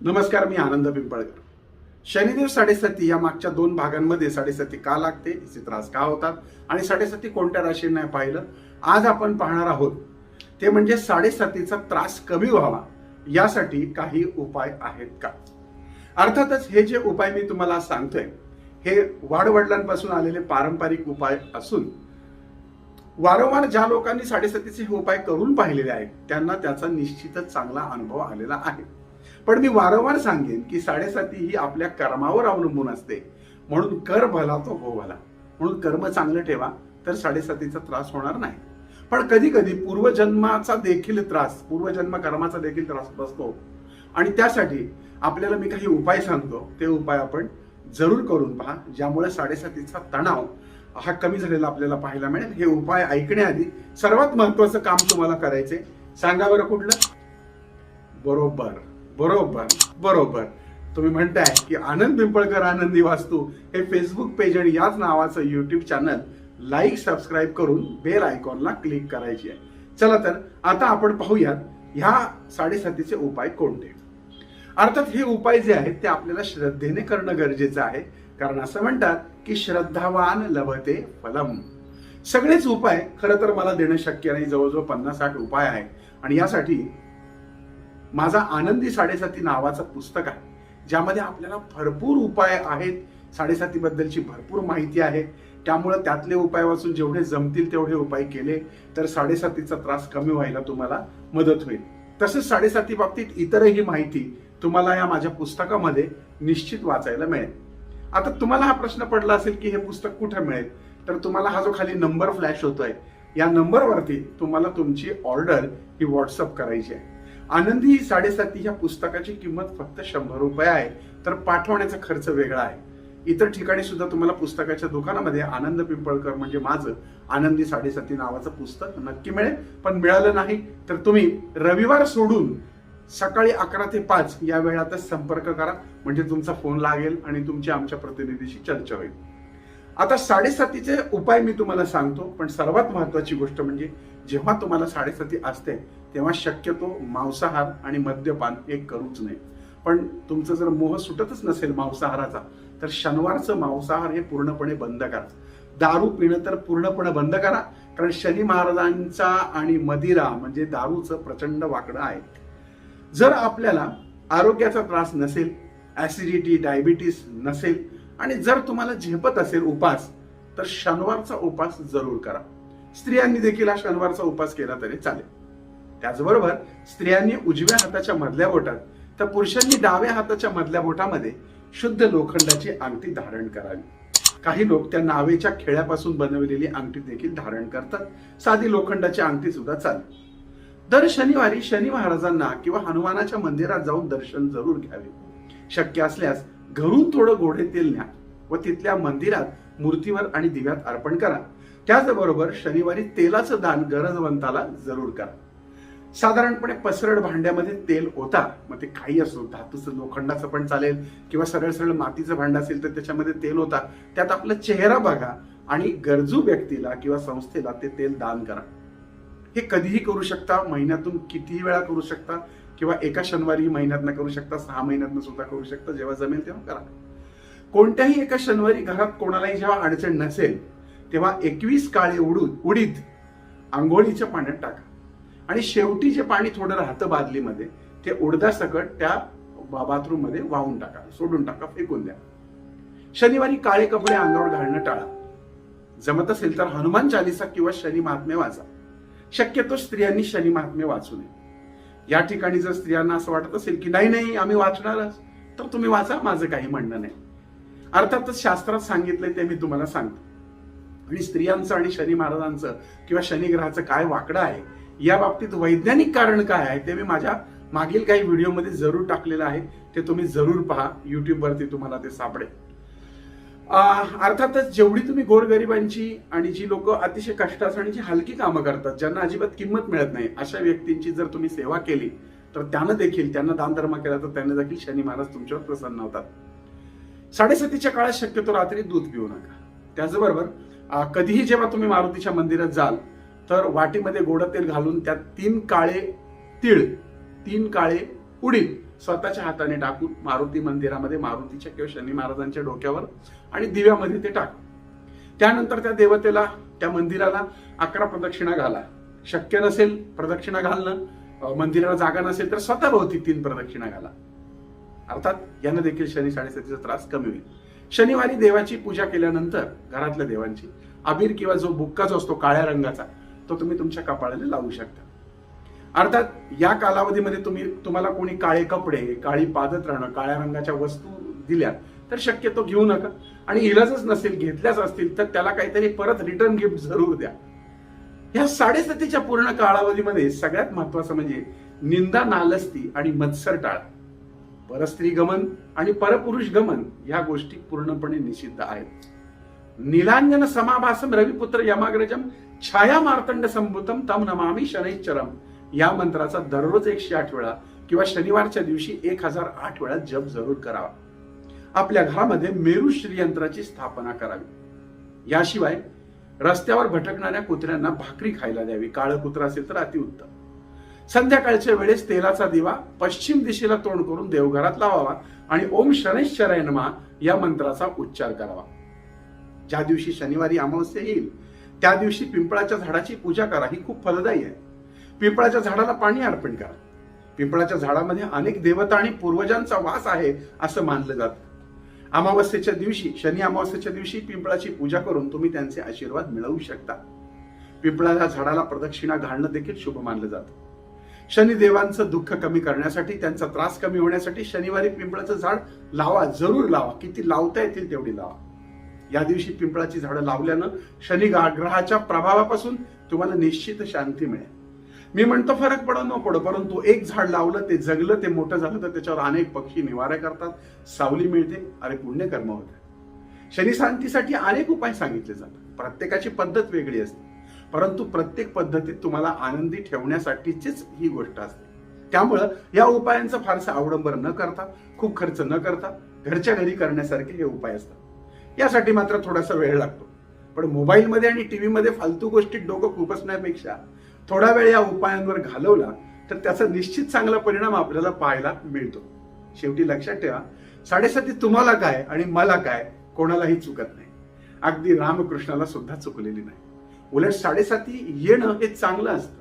नमस्कार मी आनंद पिंपळकर. शनिदेव साडेसाती या मागच्या दोन भागांमध्ये साडेसाती का लागते? तिचे त्रास का होतात? आणि साडेसाती कोणत्या राशींना पाहिलं? आज आपण पाहणार आहोत ते म्हणजे साडेसातीचा त्रास कमी व्हावा यासाठी काही उपाय आहेत का? अर्थातच हे जे उपाय मी तुम्हाला सांगतोय हे वाडवडिलांपासून आलेले पारंपरिक उपाय असून वारंवार ज्या लोकांनी साडेसातीचे हे उपाय करून पाहिलेले आहेत त्यांना त्याचा निश्चितच चांगला अनुभव आलेला आहे. पण मी वारंवार सांगेन की साडेसाती ही आपल्या कर्मावर अवलंबून असते. म्हणून कर भला तो हो भला म्हणून कर्म चांगलं ठेवा तर साडेसातीचा त्रास होणार नाही. पण कधी कधी पूर्वजन्माचा देखील त्रास पूर्वजन्म कर्माचा देखील त्रास बसतो. आणि त्यासाठी आपल्याला मी काही उपाय सांगतो. ते उपाय आपण जरूर करून पहा ज्यामुळे साडेसातीचा तणाव हा कमी झालेला आपल्याला पाहायला मिळेल. हे उपाय ऐकण्याआधी सर्वात महत्वाचं काम तुम्हाला करायचंय. सांगा बरं कुठलं? बरोबर बरोबर बरोबर. तुम्ही म्हणताय की आनंद पिंपळकर आनंदी वास्तू हे फेसबुक पेज आणि याच नावाचं युट्यूब चॅनल लाईक सबस्क्राईब करून बेल आयकॉनला क्लिक करायची आहे. चला तर आता आपण पाहूयात ह्या साडेसातीचे उपाय कोणते? अर्थात हे उपाय जे आहेत ते आपल्याला श्रद्धेने करणं गरजेचं आहे. कारण असं म्हणतात की श्रद्धावान लभते फलम. सगळेच उपाय खरं तर मला देणं शक्य नाही जवळजवळ पन्नास साठ उपाय आहे आणि यासाठी माझा आनंदी साडेसाती नावाचं पुस्तक आहे ज्यामध्ये आपल्याला भरपूर उपाय आहेत. साडेसाती बद्दलची भरपूर माहिती आहे. त्यामुळं त्यातले उपाय वाचून जेवढे जमतील तेवढे उपाय केले तर साडेसातीचा त्रास कमी व्हायला तुम्हाला मदत होईल. तसेच साडेसाती बाबतीत इतरही माहिती तुम्हाला या माझ्या पुस्तकामध्ये निश्चित वाचायला मिळेल. आता तुम्हाला हा प्रश्न पडला असेल की हे पुस्तक कुठे मिळेल? तर तुम्हाला हा जो खाली नंबर फ्लॅश होतोय या नंबरवरती तुम्हाला तुमची ऑर्डर ही व्हॉट्सअप करायची आहे. आनंदी साडेसाती ह्या पुस्तकाची किंमत फक्त शंभर रुपये आहे तर पाठवण्याचा खर्च वेगळा आहे. इतर ठिकाणी सुद्धा तुम्हाला पुस्तकाच्या दुकानामध्ये आनंद पिंपळकर म्हणजे माझं आनंदी साडेसाती नावाचं पुस्तक नक्की मिळेल. पण मिळालं नाही तर तुम्ही रविवार सोडून सकाळी अकरा ते पाच या वेळातच संपर्क करा. म्हणजे तुमचा फोन लागेल आणि तुमची आमच्या प्रतिनिधीशी चर्चा होईल. आता साडेसातीचे उपाय मी तुम्हाला सांगतो पण सर्वात महत्वाची गोष्ट म्हणजे जेव्हा तुम्हाला साडेसाती असते तेव्हा शक्यतो मांसाहार आणि मद्यपान हे करूच नये. पण तुमचं जर मोह सुटतच नसेल मांसाहाराचा तर शनिवारचं मांसाहार हे पूर्णपणे बंद करा. दारू पिणं तर पूर्णपणे बंद करा. कारण शनी महाराजांचा आणि मदिरा म्हणजे दारूचं प्रचंड वाकडं आहे. जर आपल्याला आरोग्याचा त्रास नसेल ऍसिडिटी डायबिटीस नसेल आणि जर तुम्हाला झेपत असेल उपास तर शनिवारचा उपास जरूर करा. स्त्रियांनी देखील हा शनिवारचा उपास केला तरी चालेल. त्याचबरोबर स्त्रियांनी उजव्या हाताच्या मधल्या बोटात तर पुरुषांनी डाव्या हाताच्या मधल्या बोटामध्ये शुद्ध लोखंडाची अंगठी धारण करावी. काही लोक त्या नावेच्या खेळ्यापासून बनवलेली अंगठी देखील धारण करतात. साधी लोखंडाची अंगठी सुद्धा चालते दर शनिवारी शनी महाराजांना किंवा हनुमानाच्या मंदिरात जाऊन दर्शन जरूर घ्यावे. शक्य असल्यास घरून थोडं गोडे तेल न्या व तिथल्या मंदिरात मूर्तीवर आणि दिव्यात अर्पण करा. त्याचबरोबर शनिवारी तेलाचं दान गरजवंताला जरूर करा. साधारणपणे पसरड भांड्यामध्ये तेल होता मग ते काही असो धातूचं लोखंडाचं पण चालेल किंवा सरळ सरळ मातीचं भांडं असेल तर त्याच्यामध्ये तेल होता त्यात आपला चेहरा बघा आणि गरजू व्यक्तीला किंवा संस्थेला ते तेल दान करा. हे कधीही करू शकता महिन्यातून कितीही वेळा करू शकता किंवा एका शनिवारी महिन्यातनं करू शकता सहा महिन्यातनं सुद्धा करू शकता जेव्हा जमेल तेव्हा करा. कोणत्याही एका शनिवारी घरात कोणालाही जेव्हा अडचण नसेल तेव्हा एकवीस काळे उडून उडीद आंघोळीच्या पाण्यात टाका. आणि शेवटी जे पाणी थोडं राहतं बादलीमध्ये ते उडदासकट त्या बाथरूममध्ये वाहून टाका सोडून टाका फेकून द्या. शनिवारी काळे कपडे अंगावर घालणं टाळा. जमत असेल तर हनुमान चालिसा किंवा शनी महात्मे वाचा. शक्यतो स्त्रियांनी शनी महात्मे वाचू नये. या ठिकाणी जर स्त्रियांना असं वाटत असेल की नाही नाही आम्ही वाचणारच तर तुम्ही वाचा माझं काही म्हणणं नाही. अर्थातच शास्त्रात सांगितलंय ते मी तुम्हाला सांगतो. आणि स्त्रियांचं आणि शनी महाराजांचं किंवा शनिग्रहाचं काय वाकडं आहे या बाबतीत वैज्ञानिक कारण काय आहे ते मी माझ्या मागील काही व्हिडिओमध्ये जरूर टाकलेलं आहे. ते तुम्ही जरूर पहा. युट्यूबवरती तुम्हाला ते सापडेल. अर्थातच जेवढी तुम्ही गोरगरिबांची आणि जी लोक अतिशय कष्टाचं आणि जी हलकी कामं करतात ज्यांना अजिबात किंमत मिळत नाही अशा व्यक्तींची जर तुम्ही सेवा केली तर त्यानं देखील त्यांना दानधर्म केला तर त्यांना देखील शनी महाराज तुमच्यावर प्रसन्न होतात. साडेसातीच्या काळात शक्यतो रात्री दूध पिऊ नका. त्याचबरोबर कधीही जेव्हा तुम्ही मारुतीच्या मंदिरात जाल तर वाटीमध्ये गोडं तेल घालून त्यात तीन काळे तीळ तीन काळे उडीद स्वतःच्या हाताने टाकून मारुती मंदिरामध्ये मारुतीच्या किंवा शनी महाराजांच्या डोक्यावर आणि दिव्यामध्ये ते टाक. त्यानंतर त्या देवतेला त्या मंदिराला अकरा प्रदक्षिणा घाला. शक्य नसेल प्रदक्षिणा घालणं मंदिराला जागा नसेल तर स्वतः भोवती तीन प्रदक्षिणा घाला. अर्थात यानं देखील शनी साडेसातीचा त्रास कमी होईल. शनिवारी देवाची पूजा केल्यानंतर घरातल्या देवांची अबीर किंवा जो बुक्का जो असतो काळ्या रंगाचा तो तुम्ही तुमच्या कपाळाला लावू शकता. अर्थात या कालावधीमध्ये तुम्ही तुम्हाला कोणी काळे कपडे काळी पादत राहणं काळ्या रंगाच्या वस्तू दिल्या तर शक्यतो घेऊ नका. आणि इलाजच नसेल घेतल्याच असतील तर त्याला काहीतरी परत रिटर्न गिफ्ट जरूर द्या. ह्या साडेसतीच्या पूर्ण कालावधीमध्ये सगळ्यात महत्वाचं म्हणजे निंदा नालस्ती आणि मत्सर टाळ. परस्त्री गमन आणि परपुरुष गमन या गोष्टी पूर्णपणे निषिद्ध आहेत. नीलांजन समाभासम रविपुत्र यमाग्रजम छाया मार्तंड संभूतम तम नमामी शनैश्चरम या मंत्राचा दररोज एकशे आठ वेळा किंवा शनिवारच्या दिवशी एक हजार आठ वेळा जप जरूर करावा. आपल्या घरामध्ये मेरू श्रीयंत्राची स्थापना करावी. याशिवाय रस्त्यावर भटकणाऱ्या कुत्र्यांना भाकरी खायला द्यावी. काळं कुत्रा असेल तर अतिउत्तम संध्याकाळच्या वेळेस तेलाचा दिवा पश्चिम दिशेला तोंड करून देवघरात लावावा आणि ओम शनैश्चराय नमा या मंत्राचा उच्चार करावा. ज्या दिवशी शनिवारी अमावस्या येईल त्या दिवशी पिंपळाच्या झाडाची पूजा करा. ही खूप फलदायी आहे. पिंपळाच्या झाडाला पाणी अर्पण करा. पिंपळाच्या झाडामध्ये अनेक देवता आणि पूर्वजांचा वास आहे असं मानलं जातं. अमावस्येच्या दिवशी शनी अमावस्येच्या दिवशी पिंपळाची पूजा करून तुम्ही त्यांचे आशीर्वाद मिळवू शकता. पिंपळाच्या झाडाला प्रदक्षिणा घालणं देखील शुभ मानलं जातं. शनिदेवांचं दुःख कमी करण्यासाठी त्यांचा त्रास कमी होण्यासाठी शनिवारी पिंपळाचं झाड लावा जरूर लावा. किती लावता येतील तेवढी लावा. या दिवशी पिंपळाची झाडं लावल्यानं शनी ग्रहाच्या प्रभावापासून तुम्हाला निश्चित शांती मिळेल. मी म्हणतो फरक पडो न पडो परंतु एक झाड लावलं ते जगलं ते मोठं झालं तर त्याच्यावर अनेक पक्षी निवारा करतात सावली मिळते अरे पुण्यकर्म होते. शनी शांतीसाठी अनेक उपाय सांगितले जातात. प्रत्येकाची पद्धत वेगळी असते. परंतु प्रत्येक पद्धतीत तुम्हाला आनंदी ठेवण्यासाठीचीच ही गोष्ट असते. त्यामुळं या उपायांचं फारसं अवडंबर न करता खूप खर्च न करता घरच्या घरी करण्यासारखे हे उपाय असतात. यासाठी मात्र थोडासा वेळ लागतो. पण मोबाईलमध्ये आणि टीव्हीमध्ये फालतू गोष्टीत डोकं खुपसण्यापेक्षा थोडा वेळ या उपायांवर घालवला तर त्याचा निश्चित चांगला परिणाम आपल्याला पाहायला मिळतो. शेवटी लक्षात ठेवा साडेसाती तुम्हाला काय आणि मला काय कोणालाही चुकत नाही. अगदी रामकृष्णाला सुद्धा चुकलेली नाही. उलट साडेसाती येणं हे चांगलं असतं.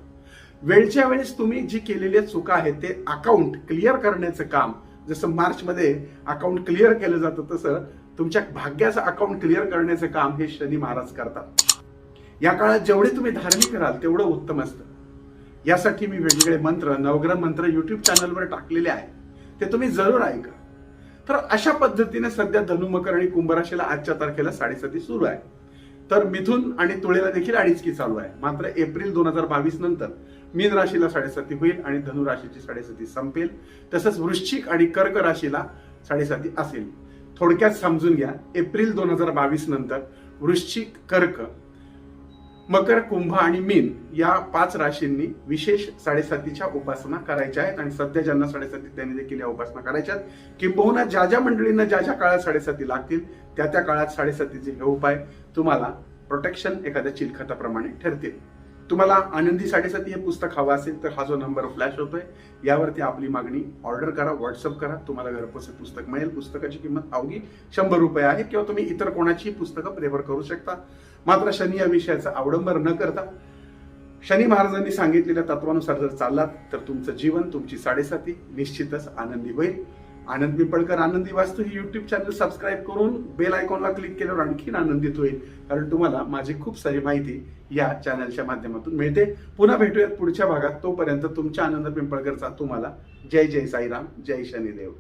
वेळच्या वेळेस तुम्ही जी केलेल्या चुका आहेत ते अकाउंट क्लिअर करण्याचं काम जसं मार्चमध्ये अकाउंट क्लिअर केलं जातं तसं तुमच्या भाग्याचं अकाउंट क्लिअर करण्याचं काम हे शनी महाराज करतात. या काळात जेवढे तुम्ही धार्मिक राहाल तेवढं उत्तम असतं. यासाठी मी वेगवेगळे मंत्र नवग्रह मंत्र युट्यूब चॅनलवर टाकलेले आहे ते तुम्ही जरूर ऐका. तर अशा पद्धतीने सध्या धनु मकर आणि कुंभराशीला आजच्या तारखेला साडेसाती सुरू आहे. तर मिथून आणि तुळेला देखील अडीचकी चालू आहे. मात्र एप्रिल दोन हजार बावीस नंतर मीन राशीला साडेसाती होईल आणि धनु राशीची साडेसाती संपेल. तसंच वृश्चिक आणि कर्क राशीला साडेसाती असेल. थोडक्यात समजून घ्या एप्रिल दोन हजार बावीस नंतर वृश्चिक कर्क मकर कुंभ आणि मीन या पाच राशींनी विशेष साडेसातीच्या उपासना करायच्या आहेत आणि सध्या ज्यांना साडेसाती त्यांनी देखील या उपासना करायच्या आहेत किंबहुना ज्या ज्या मंडळींना ज्या ज्या काळात साडेसाती लागतील त्या त्या काळात साडेसातीचे हे उपाय तुम्हाला प्रोटेक्शन एखाद्या चिलखताप्रमाणे ठरतील. तुम्हाला आनंदी साडेसाती हे पुस्तक हवं असेल तर हा जो नंबर फ्लॅश होतोय यावरती आपली मागणी ऑर्डर करा व्हॉट्सअप करा तुम्हाला घरपोच हे पुस्तक मिळेल. पुस्तकाची किंमत अवघी शंभर रुपये आहे किंवा तुम्ही इतर कोणाची पुस्तकं प्रेफर करू शकता. मात्र शनी या विषयाचा अवडंबर न करता शनी महाराजांनी सांगितलेल्या तत्वानुसार जर चाललात तर तुमचं जीवन तुमची साडेसाती निश्चितच आनंदी होईल. आनंद पिंपळकर आनंदी वास्तू ही युट्यूब चॅनल सबस्क्राईब करून बेल आयकॉनला क्लिक केल्यावर आणखीन आनंदित होईल. कारण तुम्हाला माझी खूप सारी माहिती या चॅनलच्या माध्यमातून मिळते. पुन्हा भेटूयात पुढच्या भागात. तोपर्यंत तुमच्या आनंद पिंपळकरचा तुम्हाला जय जय साईराम जय शनिदेव.